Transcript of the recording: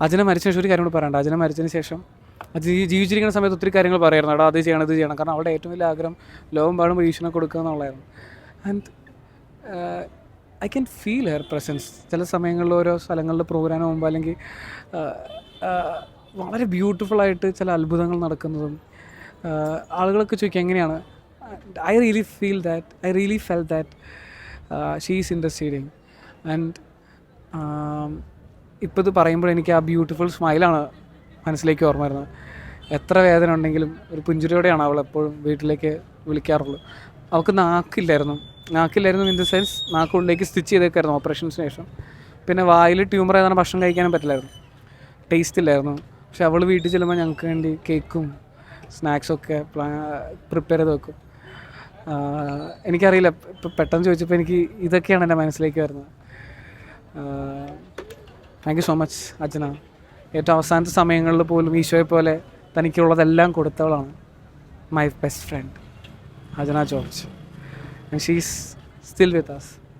അജന മരിച്ച ശേഷം ഒരു കാര്യം കൂടി പറയണ്ട. അജന മരിച്ചതിന് ശേഷം അത് ജീവിച്ചിരിക്കുന്ന സമയത്ത് ഒത്തിരി കാര്യങ്ങൾ പറയായിരുന്നു എടാ അത് ചെയ്യണം ഇത് ചെയ്യണം. കാരണം അവളുടെ ഏറ്റവും വലിയ ആഗ്രഹം ലോകം പാടുമ്പോൾ ഈശ്വരനെ കൊടുക്കുക എന്നുള്ളതായിരുന്നു. And I can feel her presence ചില സമയങ്ങളിൽ ഓരോ സ്ഥലങ്ങളിൽ പ്രോഗ്രാം മുമ്പ് അല്ലെങ്കിൽ ആഹ്, ആഹ്, വളരെ ബ്യൂട്ടിഫുള്ളായിട്ട് ചില അത്ഭുതങ്ങൾ നടക്കുന്നതും ആളുകളൊക്കെ ചോദിക്കും എങ്ങനെയാണ്? I really feel that I really fell that she she's interesting and ഇപ്പോൾ ഇത് പറയുമ്പോൾ എനിക്ക് ആ ബ്യൂട്ടിഫുൾ സ്മൈലാണ് മനസ്സിലേക്ക് ഓർമ്മ വരുന്നത്. എത്ര വേദന ഉണ്ടെങ്കിലും ഒരു പുഞ്ചിരിയോടെയാണ് അവൾ എപ്പോഴും വീട്ടിലേക്ക് വിളിക്കാറുള്ളത്. അവൾക്ക് നാക്കില്ലായിരുന്നു. നാക്കില്ലായിരുന്നു ഇൻ ദ സെൻസ് നാക്കുള്ളിലേക്ക് സ്റ്റിച്ച് ചെയ്തേക്കായിരുന്നു ഓപ്പറേഷൻ ശേഷം. പിന്നെ വായിൽ ട്യൂമർ ഏതാണ് ഭക്ഷണം കഴിക്കാനും പറ്റില്ലായിരുന്നു. ടേസ്റ്റ് ഇല്ലായിരുന്നു. പക്ഷെ അവൾ വീട്ടിൽ ചെല്ലുമ്പോൾ ഞങ്ങൾക്ക് വേണ്ടി കേക്കും സ്നാക്സൊക്കെ പ്ലാ പ്രിപ്പയർ ചെയ്ത് വെക്കും. എനിക്കറിയില്ല ഇപ്പം പെട്ടെന്ന് ചോദിച്ചപ്പോൾ എനിക്ക് ഇതൊക്കെയാണ് എന്റെ മനസ്സിലേക്ക് വരുന്നത്. Thank you so much Ajana. ഏറ്റവും അവസാനത്തെ സമയങ്ങളിൽ പോലും ഈശോയെ പോലെ തനിക്കുള്ളതെല്ലാം കൊടുത്തവളാണ് my best friend Ajana George. She's still with us